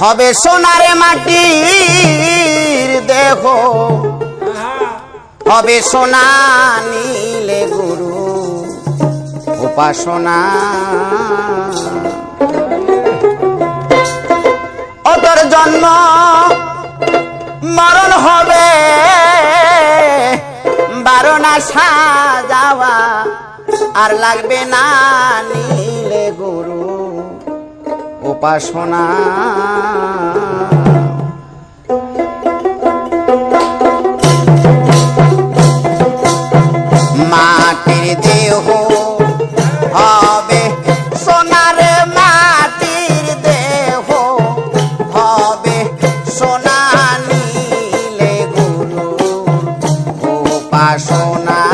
হবে সোনার মাটির দেহ। হবে সোনা নীলে গুরু, উপাসনা। ওদের জন্ম মরণ হবে বারণা সাজাওয়া। আর লাগবে না নীলে গুরু। উপাসনা। মাটির দেহ সোনার মাটির সোনা উপাসনা।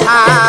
আশা